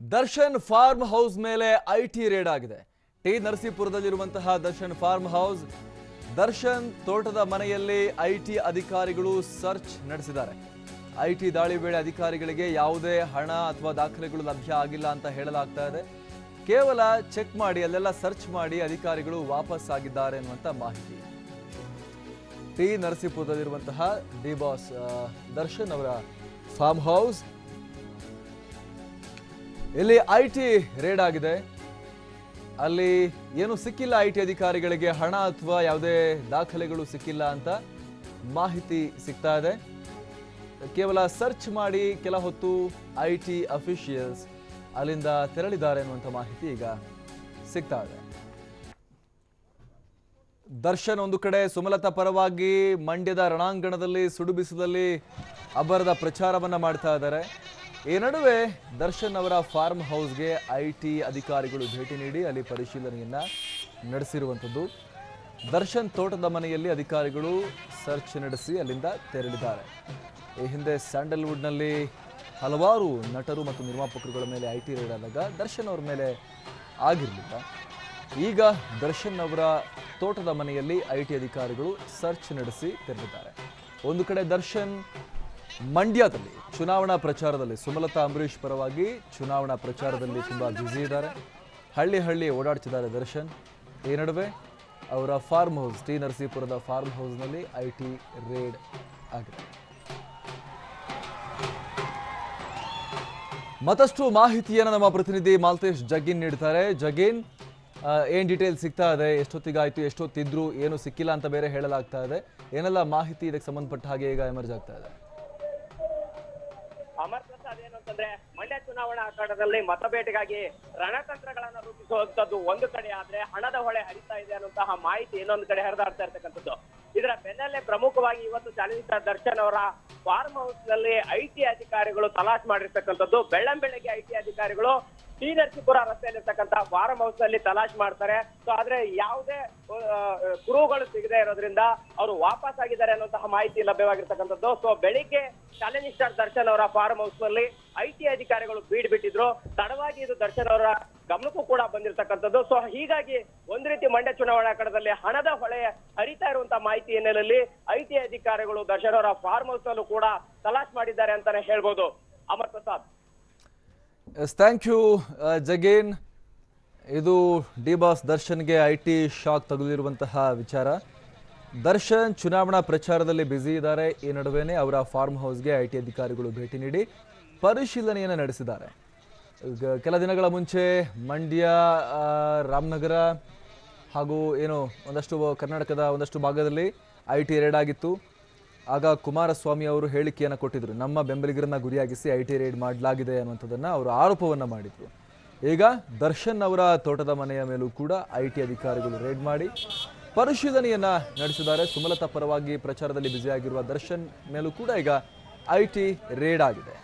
Darshan farm house ಮೇಲೆ IT raid ಆಗಿದೆ. T ನರಸೀಪುರದಲ್ಲಿರುವಂತಹ ದರ್ಶನ್ ಫಾರ್ಮ್ ಹೌಸ್, ದರ್ಶನ್ ತೋಟದ ಮನೆಯಲ್ಲಿ ಐಟಿ ಅಧಿಕಾರಿಗಳು ಸರ್ಚ್ ನಡೆಸಿದ್ದಾರೆ. ಐಟಿ ದಾಳಿ ವೇಳೆ ಅಧಿಕಾರಿಗಳಿಗೆ ಯಾವುದೇ ಹಣ ಅಥವಾ ದಾಖಲೆಗಳು ಲಭ್ಯ ಆಗಿಲ್ಲ ಅಂತ ಹೇಳಲಾಗ್ತಾ ಇದೆ. ಕೇವಲ ಚೆಕ್ ಮಾಡಿ, ಅಲ್ಲೆಲ್ಲ ಸರ್ಚ್ ಮಾಡಿ ಅಧಿಕಾರಿಗಳು ವಾಪಸ್ ಆಗಿದ್ದಾರೆ ಅನ್ನುವಂಥ ಮಾಹಿತಿ. ಟಿ ನರಸೀಪುರದಲ್ಲಿರುವಂತಹ ಡಿ ಬಾಸ್ ದರ್ಶನ್ ಅವರ ಫಾರ್ಮ್ ಹೌಸ್ ಇಲ್ಲಿ ಐ ಟಿ ರೇಡ್ ಆಗಿದೆ. ಅಲ್ಲಿ ಏನು ಸಿಕ್ಕಿಲ್ಲ ಐ ಟಿ ಅಧಿಕಾರಿಗಳಿಗೆ, ಹಣ ಅಥವಾ ಯಾವುದೇ ದಾಖಲೆಗಳು ಸಿಕ್ಕಿಲ್ಲ ಅಂತ ಮಾಹಿತಿ ಸಿಗ್ತಾ ಇದೆ. ಕೇವಲ ಸರ್ಚ್ ಮಾಡಿ ಕೆಲ ಹೊತ್ತು ಐ ಟಿ ಅಫಿಷಿಯಲ್ಸ್ ಅಲ್ಲಿಂದ ತೆರಳಿದ್ದಾರೆ ಅನ್ನುವಂಥ ಮಾಹಿತಿ ಈಗ ಸಿಗ್ತಾ ಇದೆ. ದರ್ಶನ್ ಒಂದು ಕಡೆ, ಸುಮಲತಾ ಪರವಾಗಿ ಮಂಡ್ಯದ ರಣಾಂಗಣದಲ್ಲಿ ಸುಡುಬಿಸದಲ್ಲಿ ಅಬ್ಬರದ ಪ್ರಚಾರವನ್ನ ಮಾಡ್ತಾ ಇದ್ದಾರೆ. ಈ ನಡುವೆ ದರ್ಶನ್ ಅವರ ಫಾರ್ಮ್ ಹೌಸ್ಗೆ ಐ ಟಿ ಅಧಿಕಾರಿಗಳು ಭೇಟಿ ನೀಡಿ ಅಲ್ಲಿ ಪರಿಶೀಲನೆಯನ್ನ ನಡೆಸಿರುವಂಥದ್ದು. ದರ್ಶನ್ ತೋಟದ ಮನೆಯಲ್ಲಿ ಅಧಿಕಾರಿಗಳು ಸರ್ಚ್ ನಡೆಸಿ ಅಲ್ಲಿಂದ ತೆರಳಿದ್ದಾರೆ. ಈ ಹಿಂದೆ ಸ್ಯಾಂಡಲ್ವುಡ್ನಲ್ಲಿ ಹಲವಾರು ನಟರು ಮತ್ತು ನಿರ್ಮಾಪಕರುಗಳ ಮೇಲೆ ಐ ಟಿ ರೇಡ್ ಆದಾಗ ದರ್ಶನ್ ಅವರ ಮೇಲೆ ಆಗಿರಲಿಲ್ಲ. ಈಗ ದರ್ಶನ್ ಅವರ ತೋಟದ ಮನೆಯಲ್ಲಿ ಐ ಅಧಿಕಾರಿಗಳು ಸರ್ಚ್ ನಡೆಸಿ ತೆರಳಿದ್ದಾರೆ. ಒಂದು ಕಡೆ ದರ್ಶನ್ ಮಂಡ್ಯದಲ್ಲಿ ಚುನಾವಣಾ ಪ್ರಚಾರದಲ್ಲಿ ಸುಮಲತಾ ಅಂಬರೀಷ್ ಪರವಾಗಿ ಚುನಾವಣಾ ಪ್ರಚಾರದಲ್ಲಿ ತುಂಬಾ ಬ್ಯುಸಿ ಇದ್ದಾರೆ. ಹಳ್ಳಿ ಹಳ್ಳಿ ಓಡಾಡ್ತಿದ್ದಾರೆ ದರ್ಶನ್. ಈ ನಡುವೆ ಅವರ ಫಾರ್ಮ್ ಹೌಸ್ ಟಿ ನರಸೀಪುರದ ಫಾರ್ಮ್ ಹೌಸ್ನಲ್ಲಿ ಐ ಟಿ ರೇಡ್ ಆಗಿದೆ. ಮತ್ತಷ್ಟು ಮಾಹಿತಿಯನ್ನು ನಮ್ಮ ಪ್ರತಿನಿಧಿ ಮಾಲ್ತೇಶ್ ಜಗೀನ್ ನೀಡ್ತಾರೆ. ಜಗೀನ್ ಏನ್ ಡೀಟೇಲ್ ಸಿಗ್ತಾ ಇದೆ? ಎಷ್ಟೊತ್ತಿಗಾಯ್ತು? ಎಷ್ಟೊತ್ತಿದ್ರು? ಏನು ಸಿಕ್ಕಿಲ್ಲ ಅಂತ ಬೇರೆ ಹೇಳಲಾಗ್ತಾ ಇದೆ. ಏನೆಲ್ಲ ಮಾಹಿತಿ ಇದಕ್ಕೆ ಸಂಬಂಧಪಟ್ಟ ಹಾಗೆ ಈಗ ಎಮರ್ಜ್ ಆಗ್ತಾ ಇದೆ? ಅಮರ್ ಪ್ರಸಾದ್ ಏನು ಅಂತಂದ್ರೆ, ಮಂಡ್ಯ ಚುನಾವಣಾ ಅಖಾಡದಲ್ಲಿ ಮತಬೇಟೆಗಾಗಿ ರಣತಂತ್ರಗಳನ್ನ ರೂಪಿಸುವಂತದ್ದು ಒಂದು ಕಡೆ, ಆದ್ರೆ ಹಣದ ಹೊಳೆ ಹರಿತಾ ಇದೆ ಅನ್ನುವಂತಹ ಮಾಹಿತಿ ಇನ್ನೊಂದು ಕಡೆ ಹರಿದಾಡ್ತಾ ಇರ್ತಕ್ಕಂಥದ್ದು. ಇದರ ಬೆನ್ನಲ್ಲೇ ಪ್ರಮುಖವಾಗಿ ಇವತ್ತು ಚಾಲೆಂಜ್ ದರ್ಶನ್ ಅವರ ಫಾರ್ಮ್ ಹೌಸ್ನಲ್ಲಿ ಐಟಿ ಅಧಿಕಾರಿಗಳು ತಲಾಶ್ ಮಾಡಿರ್ತಕ್ಕಂಥದ್ದು. ಬೆಳ್ಳಂಬೆಳಗ್ಗೆ ಐಟಿ ಅಧಿಕಾರಿಗಳು ಟಿ ನರಸೀಪುರ ರಸ್ತೆಯಲ್ಲಿರ್ತಕ್ಕಂಥ ಫಾರ್ಮ್ ಹೌಸ್ ಅಲ್ಲಿ ತಲಾಶ್ ಮಾಡ್ತಾರೆ. ಸೊ ಆದ್ರೆ ಯಾವುದೇ ಕುರುಗಳು ಸಿಗದೆ ಇರೋದ್ರಿಂದ ಅವರು ವಾಪಸ್ ಆಗಿದ್ದಾರೆ ಅನ್ನುವಂತಹ ಮಾಹಿತಿ ಲಭ್ಯವಾಗಿರ್ತಕ್ಕಂಥದ್ದು. ಸೊ ಬೆಳಿಗ್ಗೆ ಚಾಲೆಂಜ್ ಸ್ಟಾರ್ ದರ್ಶನ್ ಅವರ ಫಾರ್ಮ್ ಹೌಸ್ನಲ್ಲಿ ಐಟಿ ಅಧಿಕಾರಿಗಳು ಬೀಡ್ ಬಿಟ್ಟಿದ್ರು. ತಡವಾಗಿ ಇದು ದರ್ಶನ್ ಅವರ ಗಮನಕ್ಕೂ ಕೂಡ ಬಂದಿರತಕ್ಕಂಥದ್ದು. ಸೊ ಹೀಗಾಗಿ ಒಂದ್ ರೀತಿ ಮಂಡ್ಯ ಚುನಾವಣಾ ಕಣದಲ್ಲಿ ಹಣದ ಹೊಳೆ ಹರಿತಾ ಇರುವಂತಹ ಮಾಹಿತಿ ಹಿನ್ನೆಲೆಯಲ್ಲಿ ಐಟಿ ಅಧಿಕಾರಿಗಳು ದರ್ಶನ್ ಅವರ ಫಾರ್ಮ್ ಹೌಸ್ ನಲ್ಲೂ ಕೂಡ ತಲಾಶ್ ಮಾಡಿದ್ದಾರೆ ಅಂತಾನೆ ಹೇಳ್ಬೋದು. Amar Prasad S thank you ಜಗೇನ್ ಇದು ಡಿ ಬಾಸ್ ದರ್ಶನ್ಗೆ ಐ ಟಿ ಶಾಕ್ ತಗುಲಿರುವಂತಹ ವಿಚಾರ. ದರ್ಶನ್ ಚುನಾವಣಾ ಪ್ರಚಾರದಲ್ಲಿ ಬ್ಯುಸಿ ಇದ್ದಾರೆ. ಈ ನಡುವೆನೇ ಅವರ ಫಾರ್ಮ್ ಹೌಸ್ಗೆ ಐ ಟಿ ಅಧಿಕಾರಿಗಳು ಭೇಟಿ ನೀಡಿ ಪರಿಶೀಲನೆಯನ್ನು ನಡೆಸಿದ್ದಾರೆ. ಕೆಲ ದಿನಗಳ ಮುಂಚೆ ಮಂಡ್ಯ ರಾಮನಗರ ಹಾಗೂ ಏನು ಒಂದಷ್ಟು ಕರ್ನಾಟಕದ ಒಂದಷ್ಟು ಭಾಗದಲ್ಲಿ ಐ ಟಿ ರೇಡ್ ಆಗಿತ್ತು. ಆಗ ಕುಮಾರಸ್ವಾಮಿ ಅವರು ಹೇಳಿಕೆಯನ್ನು ಕೊಟ್ಟಿದ್ರು. ನಮ್ಮ ಬೆಂಬಲಿಗರನ್ನ ಗುರಿಯಾಗಿಸಿ ಐ ಟಿ ರೇಡ್ ಮಾಡಲಾಗಿದೆ ಅನ್ನುವಂಥದ್ದನ್ನು ಅವರು ಆರೋಪವನ್ನು ಮಾಡಿದರು. ಈಗ ದರ್ಶನ್ ಅವರ ತೋಟದ ಮನೆಯ ಮೇಲೂ ಕೂಡ ಐ ಟಿ ಅಧಿಕಾರಿಗಳು ರೇಡ್ ಮಾಡಿ ಪರಿಶೀಲನೆಯನ್ನು ನಡೆಸಿದ್ದಾರೆ. ಸುಮಲತಾ ಪರವಾಗಿ ಪ್ರಚಾರದಲ್ಲಿ ಬ್ಯುಸಿಯಾಗಿರುವ ದರ್ಶನ್ ಮೇಲೂ ಕೂಡ ಈಗ ಐ ಟಿ ರೇಡ್ ಆಗಿದೆ.